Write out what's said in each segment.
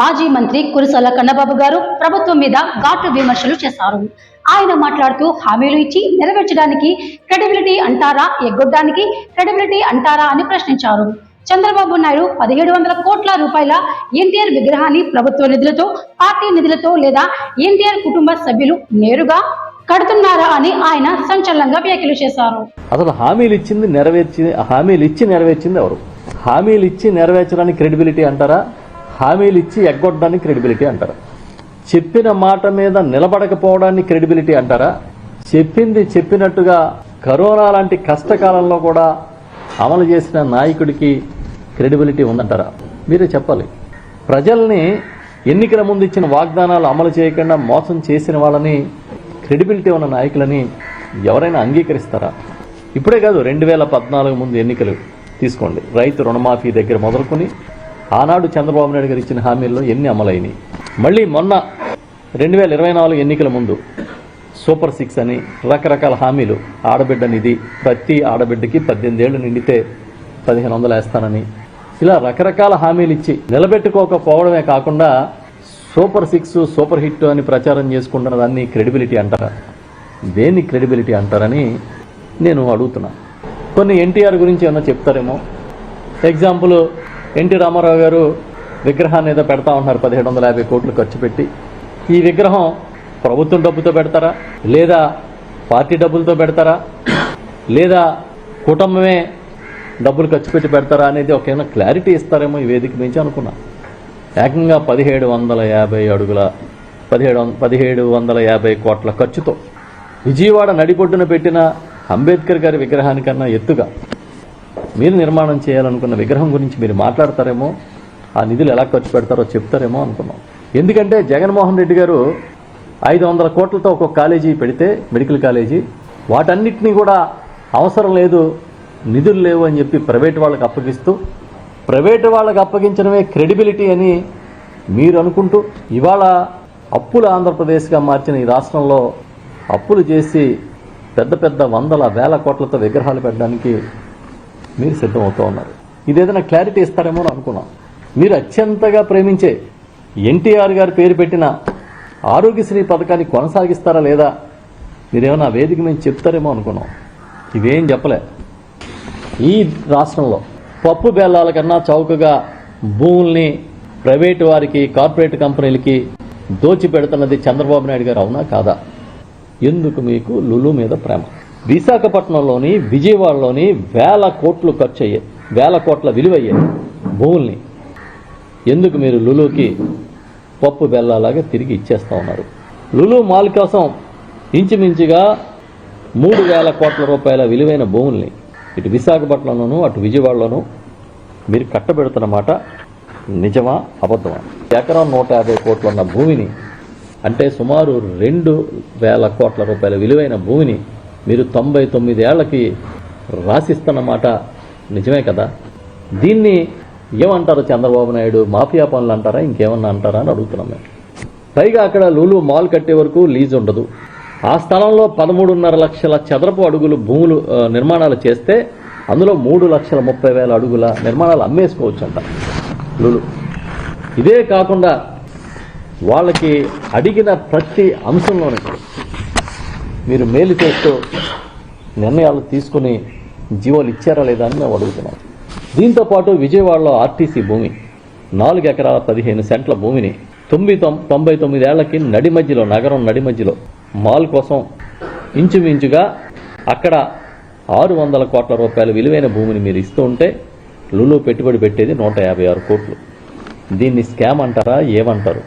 మాజీ మంత్రి కురసాల కన్నబాబు గారు ప్రభుత్వం మీద ఘాటు విమర్శలు చేశారు. ఆయన మాట్లాడుతూ హామీలు ఇచ్చి నెరవేర్చడానికి క్రెడిబిలిటీ అంటారా ఎగ్గొట్టడానికి క్రెడిబిలిటీ అంటారా అని ప్రశ్నించారు. చంద్రబాబు నాయుడు పదిహేడు వందల కోట్ల రూపాయల ఎన్టీఆర్ విగ్రహాన్ని ప్రభుత్వ నిధులతో పార్టీ నిధులతో లేదా ఎన్టీఆర్ కుటుంబ సభ్యులు నేరుగా కడుతున్నారా అని ఆయన సంచలనంగా వ్యాఖ్యలు చేశారు. అసలు హామీలు ఇచ్చింది నెరవేర్చింది హామీలు ఇచ్చి నెరవేర్చింది ఎవరు? హామీలు ఇచ్చి నెరవేర్చడానికి క్రెడిబిలిటీ అంటారా? హామీలు ఇచ్చి ఎగ్గొట్టడానికి క్రెడిబిలిటీ అంటారా. చెప్పిన మాట మీద నిలబడకపోవడాన్ని క్రెడిబిలిటీ అంటారా? చెప్పింది చెప్పినట్టుగా కరోనా లాంటి కష్టకాలంలో కూడా అమలు చేసిన నాయకుడికి క్రెడిబిలిటీ ఉందంటారా? మీరే చెప్పాలి. ప్రజల్ని ఎన్నికల ముందు ఇచ్చిన వాగ్దానాలు అమలు చేయకుండా మోసం చేసిన వాళ్ళని క్రెడిబిలిటీ ఉన్న నాయకులని ఎవరైనా అంగీకరిస్తారా? ఇప్పుడే కాదు రెండు వేల పద్నాలుగు ముందు ఎన్నికలు తీసుకోండి. రైతు రుణమాఫీ దగ్గర మొదలుకొని ఆనాడు చంద్రబాబు నాయుడు గారు ఇచ్చిన హామీల్లో ఎన్ని అమలైనవి మళ్ళీ మొన్న రెండు వేల ఇరవై నాలుగు ఎన్నికల ముందు సూపర్ సిక్స్ అని రకరకాల హామీలు ఆడబిడ్డ నిధి ప్రతి ఆడబిడ్డకి పద్దెనిమిది ఏళ్ళు నిండితే పదిహేను వందలు వేస్తానని. ఇలా రకరకాల హామీలు ఇచ్చి నిలబెట్టుకోకపోవడమే కాకుండా సూపర్ సిక్స్ సూపర్ హిట్ అని ప్రచారం చేసుకుంటున్న దాన్ని క్రెడిబిలిటీ అంటారా? దేన్ని క్రెడిబిలిటీ అంటారని నేను అడుగుతున్నా. కొన్ని ఎన్టీఆర్ గురించి ఏమన్నా చెప్తారేమో? ఎగ్జాంపుల్ ఎన్టీ రామారావు గారు విగ్రహాన్ని ఏదో పెడతా ఉన్నారు పదిహేడు వందల యాభై కోట్లు ఖర్చు పెట్టి. ఈ విగ్రహం ప్రభుత్వం డబ్బుతో పెడతారా? లేదా పార్టీ డబ్బులతో పెడతారా? లేదా కుటుంబమే డబ్బులు ఖర్చు పెట్టి పెడతారా అనేది ఒకేమైనా క్లారిటీ ఇస్తారేమో ఈ వేదిక నుంచి అనుకున్నా. ఏకంగా పదిహేడు వందల యాభై అడుగుల పదిహేడు వం- పదిహేడు వందల యాభై కోట్ల ఖర్చుతో విజయవాడ నడిబొడ్డున పెట్టిన అంబేద్కర్ గారి విగ్రహానికన్నా ఎత్తుగా మీరు నిర్మాణం చేయాలనుకున్న విగ్రహం గురించి మీరు మాట్లాడతారేమో ఆ నిధులు ఎలా ఖర్చు పెడతారో చెప్తారేమో అనుకున్నాం. ఎందుకంటే జగన్మోహన్ రెడ్డి గారు ఐదు వందల కోట్లతో ఒక కాలేజీ పెడితే మెడికల్ కాలేజీ వాటన్నిటినీ కూడా అవసరం లేదు నిధులు లేవు అని చెప్పి ప్రైవేట్ వాళ్ళకి అప్పగిస్తూ ప్రైవేట్ వాళ్ళకి అప్పగించడమే క్రెడిబిలిటీ అని మీరు అనుకుంటూ ఇవాళ అప్పుల ఆంధ్రప్రదేశ్గా మార్చిన ఈ రాష్ట్రంలో అప్పులు చేసి పెద్ద పెద్ద వందల వేల కోట్లతో విగ్రహాలు పెట్టడానికి మీరు సిద్ధమవుతూ ఉన్నారు. ఇదేదైనా క్లారిటీ ఇస్తారేమో అని అనుకున్నాం. మీరు అత్యంతగా ప్రేమించే ఎన్టీఆర్ గారు పేరు పెట్టిన ఆరోగ్యశ్రీ పథకాన్ని కొనసాగిస్తారా లేదా మీరేమన్నా వేదిక మేము చెప్తారేమో అనుకున్నాం. ఇవేం చెప్పలే. ఈ రాష్ట్రంలో పప్పు బెల్లాల కన్నా చౌకగా భూముల్ని ప్రైవేటు వారికి కార్పొరేట్ కంపెనీలకి దోచి పెడుతున్నది చంద్రబాబు నాయుడు గారు అవునా కాదా? ఎందుకు మీకు లులు మీద ప్రేమ? విశాఖపట్నంలోని విజయవాడలోని వేల కోట్లు ఖర్చు అయ్యాయి వేల కోట్ల విలువయ్యాయి భూముల్ని ఎందుకు మీరు లులుకి పప్పు బెల్లలాగా తిరిగి ఇచ్చేస్తా ఉన్నారు? లులు మాల్ కోసం ఇంచుమించుగా మూడు వేల కోట్ల రూపాయల విలువైన భూముల్ని ఇటు విశాఖపట్నంలోనూ అటు విజయవాడలోనూ మీరు కట్టబెడుతున్నమాట నిజమా అబద్ధమా? ఎకరం నూట యాభై కోట్లున్న భూమిని అంటే సుమారు రెండు వేల కోట్ల రూపాయల విలువైన భూమిని మీరు తొంభై తొమ్మిదేళ్ళకి రాసిస్తున్నమాట నిజమే కదా? దీన్ని ఏమంటారు చంద్రబాబు నాయుడు? మాఫియా పనులు అంటారా? ఇంకేమన్నా అంటారా అని అడుగుతున్నాం మేము. పైగా అక్కడ లూలు మాల్ కట్టే వరకు లీజ్ ఉండదు. ఆ స్థలంలో పదమూడున్నర లక్షల చదరపు అడుగులు భూములు నిర్మాణాలు చేస్తే అందులో మూడు లక్షల ముప్పై వేల అడుగుల నిర్మాణాలు అమ్మేసుకోవచ్చు అంట లూలు. ఇదే కాకుండా వాళ్ళకి అడిగిన ప్రతి అంశంలోనే మీరు మేలు చేస్తూ నిర్ణయాలు తీసుకుని జీవోలు ఇచ్చారా లేదా అని మేము అడుగుతున్నాం. దీంతో పాటు విజయవాడలో ఆర్టీసీ భూమి నాలుగు ఎకరాల పదిహేను సెంట్ల భూమిని తొమ్మిది తొం- తొంభై తొమ్మిదేళ్ళకి నడి మధ్యలో నగరం నడి మధ్యలో మాల్ కోసం ఇంచుమించుగా అక్కడ ఆరు వందల కోట్ల రూపాయల విలువైన భూమిని మీరు ఇస్తూ ఉంటే లులు పెట్టుబడి పెట్టేది నూట యాభై ఆరు కోట్లు. దీన్ని స్కామ్ అంటారా ఏమంటారు?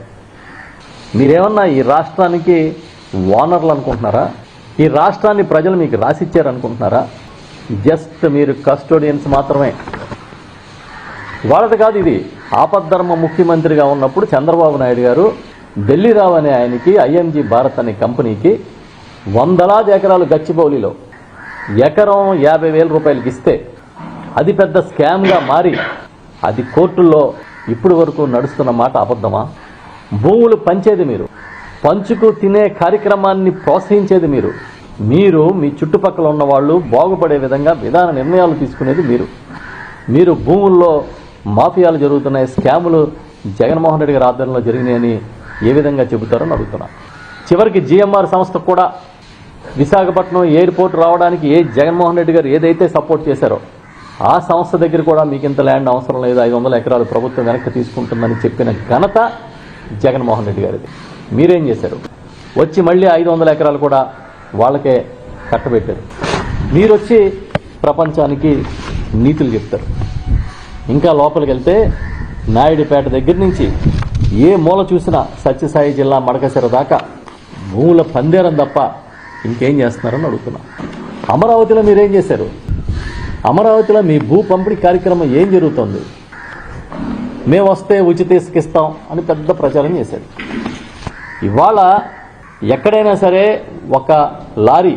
మీరేమన్నా ఈ రాష్ట్రానికి ఓనర్లు అనుకుంటున్నారా? ఈ రాష్ట్రాన్ని ప్రజలు మీకు రాసిచ్చారు అనుకుంటున్నారా జస్ట్ మీరు కస్టోడియన్స్ మాత్రమే. వాళ్ళది కాదు ఇది. ఆపద్ధర్మ ముఖ్యమంత్రిగా ఉన్నప్పుడు చంద్రబాబు నాయుడు గారు ఢిల్లీరావు అనే ఆయనకి ఐఎంజీ భారత్ అనే కంపెనీకి వందలాది ఎకరాలు గచ్చిబౌలిలో ఎకరం యాభై వేల రూపాయలకి ఇస్తే అది పెద్ద స్కామ్గా మారి అది కోర్టుల్లో ఇప్పటి వరకు నడుస్తున్న మాట అబద్ధమా? భూములు పంచేది మీరు. పంచుకు తినే కార్యక్రమాన్ని ప్రోత్సహించేది మీరు. మీరు మీ చుట్టుపక్కల ఉన్న వాళ్ళు బాగుపడే విధంగా విధాన నిర్ణయాలు తీసుకునేది మీరు. మీరు భూముల్లో మాఫియాలు జరుగుతున్నాయి స్కాములు జగన్మోహన్ రెడ్డి గారి ఆధ్వర్యంలో జరిగినాయని ఏ విధంగా చెబుతారని అడుగుతున్నా. చివరికి జిఎంఆర్ సంస్థ కూడా విశాఖపట్నం ఎయిర్పోర్ట్ రావడానికి ఏ జగన్మోహన్ రెడ్డి గారు ఏదైతే సపోర్ట్ చేశారో ఆ సంస్థ దగ్గర కూడా మీకు ఇంత ల్యాండ్ అవసరం లేదు ఐదు వందల ఎకరాలు ప్రభుత్వం వెనక్కి తీసుకుంటుందని చెప్పిన ఘనత జగన్మోహన్ రెడ్డి గారిది. మీరేం చేశారు? వచ్చి మళ్ళీ ఐదు వందల ఎకరాలు కూడా వాళ్ళకే కట్టబెట్టారు. మీరు వచ్చి ప్రపంచానికి నీతులు చెప్తారు. ఇంకా లోపలికి వెళ్తే నాయుడుపేట దగ్గర నుంచి ఏ మూల చూసినా సత్యసాయి జిల్లా మడకసిర దాకా భూముల పందేరం తప్ప ఇంకేం చేస్తున్నారని అడుగుతున్నా. అమరావతిలో మీరేం చేశారు? అమరావతిలో మీ భూ పంపిణీ కార్యక్రమం ఏం జరుగుతుంది? మేము వస్తే ఉచిత ఇసుకిస్తాం అని పెద్ద ప్రచారం చేశారు. ఇవాళ ఎక్కడైనా సరే ఒక లారీ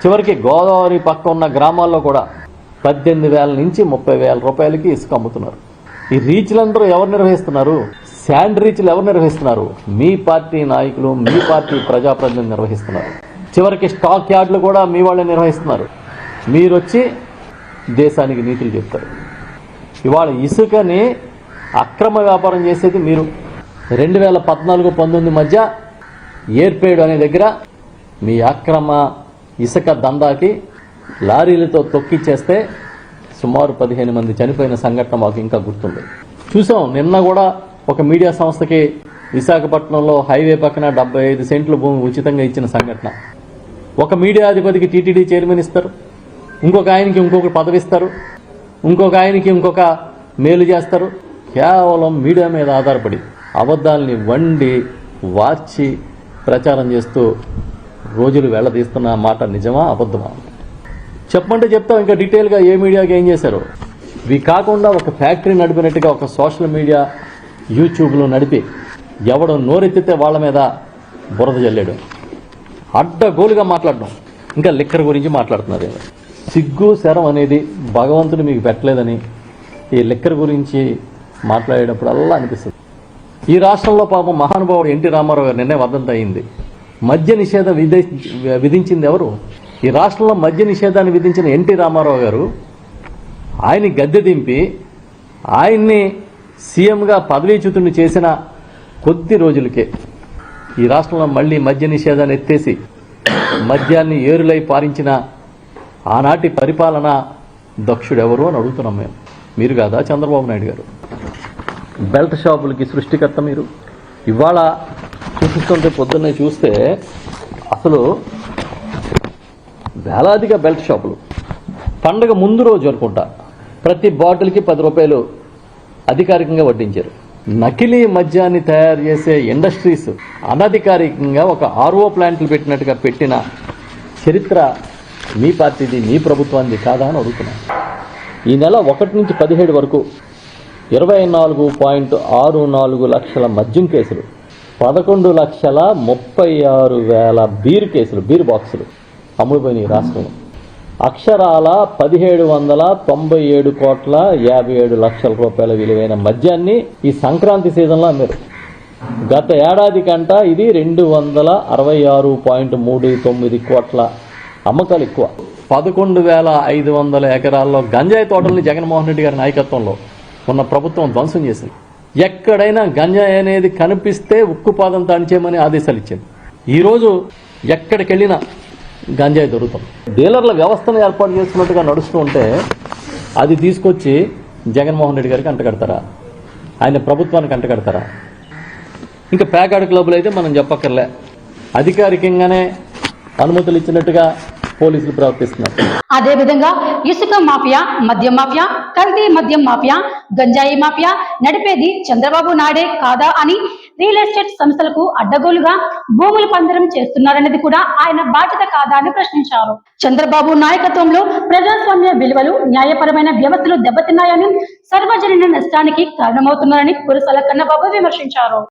చివరికి గోదావరి పక్క ఉన్న గ్రామాల్లో కూడా పద్దెనిమిది వేల నుంచి ముప్పై వేల రూపాయలకి ఇసుక అమ్ముతున్నారు. ఈ రీచ్లందరూ ఎవరు నిర్వహిస్తున్నారు? శాండ్ రీచ్లు ఎవరు నిర్వహిస్తున్నారు? మీ పార్టీ నాయకులు మీ పార్టీ ప్రజాప్రతినిధులు నిర్వహిస్తున్నారు. చివరికి స్టాక్ యార్డ్లు కూడా మీ వాళ్ళే నిర్వహిస్తున్నారు. మీరు వచ్చి దేశానికి నీతులు చెప్తారు. ఇవాళ ఇసుకని అక్రమ వ్యాపారం చేసేది మీరు. రెండు వేల పద్నాలుగు పంతొమ్మిది మధ్య ఏర్పేడు అనే దగ్గర మీ అక్రమ ఇసుక దందాకి లారీలతో తొక్కిచ్చేస్తే సుమారు పదిహేను మంది చనిపోయిన సంఘటన మాకు ఇంకా గుర్తుంది. చూసాం నిన్న కూడా ఒక మీడియా సంస్థకి విశాఖపట్నంలో హైవే పక్కన డెబ్బై ఐదు సెంట్లు భూమి ఉచితంగా ఇచ్చిన సంఘటన. ఒక మీడియా అధిపతికి టీటీడీ చైర్మన్ ఇస్తారు ఇంకొక ఆయనకి ఇంకొక పదవి ఇస్తారు ఇంకొక ఆయనకి ఇంకొక మేలు చేస్తారు. కేవలం మీడియా మీద ఆధారపడి. అబద్ధాలని వండి వార్చి ప్రచారం చేస్తూ రోజులు వెళ్ళదీస్తున్న మాట నిజమా అబద్ధమా? చెప్పమంటే చెప్తాం ఇంకా డీటెయిల్గా ఏ మీడియాకి ఏం చేశారు? ఇవి కాకుండా ఒక ఫ్యాక్టరీ నడిపినట్టుగా ఒక సోషల్ మీడియా యూట్యూబ్లో నడిపి ఎవడు నోరెత్తితే వాళ్ళ మీద బురద జల్లాడు. అడ్డగోలుగా మాట్లాడడం. ఇంకా లిక్కర్ గురించి మాట్లాడుతున్నారు. సిగ్గు శరం అనేది భగవంతుడు మీకు పెట్టలేదని ఈ లిక్కర్ గురించి మాట్లాడేటప్పుడల్లా అనిపిస్తుంది. ఈ రాష్ట్రంలో పాపం మహానుభావుడు ఎన్టీ రామారావు గారి నిర్ణయం వర్ధంతి అయింది. మద్య నిషేధం విధించింది ఎవరు? ఈ రాష్ట్రంలో మద్య నిషేధాన్ని విధించిన ఎన్టీ రామారావు గారు ఆయన్ని గద్దె దింపి ఆయన్ని సీఎంగా పదవీచ్యుతుని చేసిన కొద్ది రోజులకే ఈ రాష్ట్రంలో మళ్ళీ మద్య నిషేధాన్ని ఎత్తేసి మద్యాన్ని ఏరులై పారించిన ఆనాటి పరిపాలన దక్షుడెవరు అని అడుగుతున్నాం మేము. మీరు కాదా చంద్రబాబు నాయుడు గారు? బెల్ట్ షాపులకి సృష్టికర్త మీరు? ఇవాళ చూపిస్తుంటే పొద్దున్నే చూస్తే అసలు వేలాదిగా బెల్ట్ షాపులు. పండగ ముందు రోజు అనుకుంటా. ప్రతి బాటిల్కి పది రూపాయలు అధికారికంగా వడ్డించారు. నకిలీ మద్యాన్ని తయారు చేసే ఇండస్ట్రీస్ అనధికారికంగా ఒక ఆర్ఓ ప్లాంట్లు పెట్టినట్టుగా పెట్టిన చరిత్ర మీ పార్టీది మీ ప్రభుత్వానికి కాదా అని అడుగుతున్నాను ఈ నెల ఒకటి నుంచి పదిహేడు వరకు ఇరవై నాలుగు పాయింట్ ఆరు నాలుగు లక్షల మద్యం కేసులు పదకొండు లక్షల ముప్పై ఆరు వేల బీర్ కేసులు బీర్ బాక్సులు అమ్ముడుపోయినాయి రాష్ట్రంలో. అక్షరాల పదిహేడు వందల తొంభై ఏడు కోట్ల యాభై ఏడు లక్షల రూపాయల విలువైన మద్యాన్ని ఈ సంక్రాంతి సీజన్లో అమ్మారు. గత ఏడాది కంట ఇది రెండు వందల అరవై ఆరు పాయింట్ మూడు తొమ్మిది కోట్ల అమ్మకాలు ఎక్కువ. పదకొండు వేల ఐదు వందల ఎకరాల్లో గంజాయి తోటల్ని జగన్మోహన్ రెడ్డి గారి నాయకత్వంలో ఉన్న ప్రభుత్వం ధ్వంసం చేసింది. ఎక్కడైనా గంజాయి అనేది కనిపిస్తే ఉక్కుపాదం తాంచేయమని ఆదేశాలు ఇచ్చింది. ఈరోజు ఎక్కడికి వెళ్ళినా గంజాయి దొరుకుతుంది. డీలర్ల వ్యవస్థను ఏర్పాటు చేసుకున్నట్టుగా నడుస్తూ ఉంటే అది తీసుకొచ్చి జగన్మోహన్ రెడ్డి గారికి అంటగడతారా? ఆయన ప్రభుత్వానికి అంటగడతారా? ఇంకా ప్యాకాడ్ క్లబ్లు అయితే మనం చెప్పక్కర్లే. అధికారికంగానే అనుమతులు ఇచ్చినట్టుగా పోలీసులు ప్రవర్తిస్తున్నారు. అదే విధంగా ఇసుక మాఫియా మద్యం మాఫియా కల్తీ మద్యం మాఫియా గంజాయి మాఫియా నడిపేది చంద్రబాబు నాడే కాదా అని రియల్ ఎస్టేట్ సంస్థలకు అడ్డగోలుగా భూములు పందరం చేస్తున్నారనేది కూడా ఆయన బాధ్యత కాదా అని ప్రశ్నించారు. చంద్రబాబు నాయకత్వంలో ప్రజాస్వామ్య విలువలు న్యాయపరమైన వ్యవస్థలు దెబ్బతిన్నాయని సర్వజన నష్టానికి కారణమవుతున్నారని కురసాల కన్నబాబు విమర్శించారు.